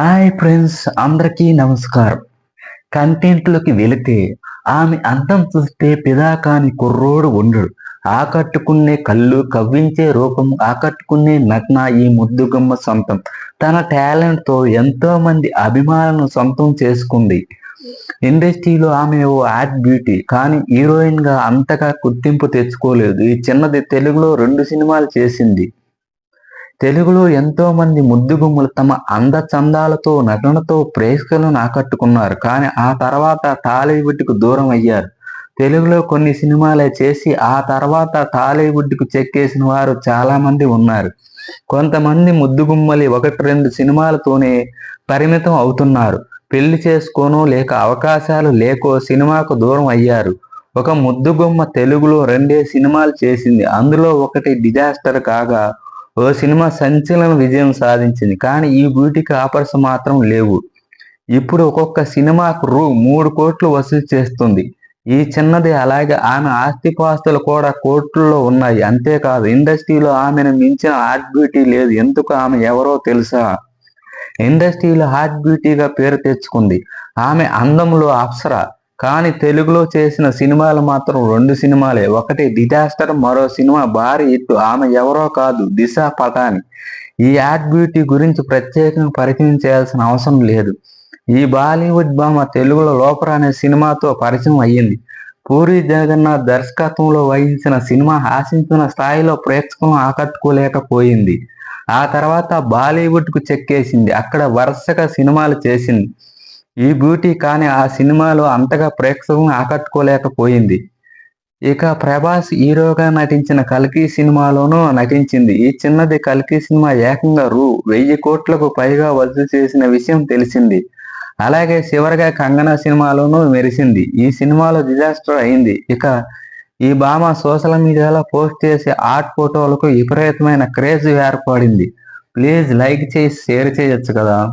Hi friends అందరికీ నమస్కారం. కంటెంట్లోకి వెళితే ఆమె అందం చూస్తే పిదాకాని కుర్రోడు ఉండడు ఆకట్టుకునే కళ్ళు కవ్వించే రూపం ఆకట్టుకునే నగ్న ఈ ముద్దుగమ్మ సొంతం. తన టాలెంట్తో ఎంతో మంది అభిమానులను సొంతం చేసుకుంది. ఇండస్ట్రీలో ఆమె ఓ యాడ్ బ్యూటీ కానీ హీరోయిన్గా అంతగా గుర్తింపు తెచ్చుకోలేదు. ఈ చిన్నది తెలుగులో రెండు సినిమాలు చేసింది. తెలుగులో ఎంతో మంది ముద్దుగుమ్మలు తమ అందచందాలతో నటనతో ప్రేక్షకులను ఆకట్టుకున్నారు. కానీ ఆ తర్వాత టాలీవుడ్కు దూరం అయ్యారు. తెలుగులో కొన్ని సినిమాలే చేసి ఆ తర్వాత టాలీవుడ్కు చెక్కేసిన వారు చాలా మంది ఉన్నారు. కొంతమంది ముద్దుగుమ్మలి ఒకటి రెండు సినిమాలతోనే పరిమితం అవుతున్నారు. పెళ్ళి చేసుకోనో లేక అవకాశాలు లేకో సినిమాకు దూరం అయ్యారు. ఒక ముద్దుగుమ్మ తెలుగులో రెండే సినిమాలు చేసింది. అందులో ఒకటి డిజాస్టర్ కాగా ఓ సినిమా సంచలన విజయం సాధించింది. కానీ ఈ బ్యూటీకి ఆఫర్స్ మాత్రం లేవు. ఇప్పుడు ఒక్కొక్క సినిమాకు రూ మూడు కోట్లు వసూలు చేస్తుంది. ఈ చిన్నది అలాగే ఆమె ఆస్తిపాస్తులు కూడా కోట్లలో ఉన్నాయి. అంతేకాదు ఇండస్ట్రీలో ఆమెను మించిన హాట్ బ్యూటీ లేదు. ఎందుకు ఆమె ఎవరో తెలుసా? ఇండస్ట్రీలో హాట్ బ్యూటీగా పేరు తెచ్చుకుంది. ఆమె అందంలో అప్సర. కానీ తెలుగులో చేసిన సినిమాలు మాత్రం రెండు సినిమాలే. ఒకటి డిజాస్టర్ మరో సినిమా భారీ హిట్. ఆమె ఎవరో కాదు దిశ పటాని. ఈ యాడ్ బ్యూటీ గురించి ప్రత్యేకంగా పరిచయం చేయాల్సిన అవసరం లేదు. ఈ బాలీవుడ్ భామ తెలుగులో లోపర అనే సినిమాతో పరిచయం అయ్యింది. పూరి జగన్నాథ్ దర్శకత్వంలో వహించిన సినిమా ఆశించిన స్థాయిలో ప్రేక్షకులను ఆకట్టుకోలేకపోయింది. ఆ తర్వాత బాలీవుడ్కు చెక్కేసింది. అక్కడ వరుసగా సినిమాలు చేసింది. ఈ బ్యూటీ కానీ ఆ సినిమాలో అంతగా ప్రేక్షకులను ఆకట్టుకోలేకపోయింది. ఇక ప్రభాస్ హీరోగా నటించిన కల్కి సినిమాలోనూ నటించింది. ఈ చిన్నది కల్కి సినిమా ఏకంగా రూ. వెయ్యి కోట్లకు పైగా వసూలు చేసిన విషయం తెలిసింది. అలాగే చివరిగా కంగనా సినిమాలోనూ మెరిసింది. ఈ సినిమాలో డిజాస్టర్ అయింది. ఇక ఈ భామ సోషల్ మీడియాలో పోస్ట్ చేసే ఆర్ట్ ఫోటోలకు విపరీతమైన క్రేజ్ ఏర్పడింది. ప్లీజ్ లైక్ చేసి షేర్ చేయొచ్చు కదా.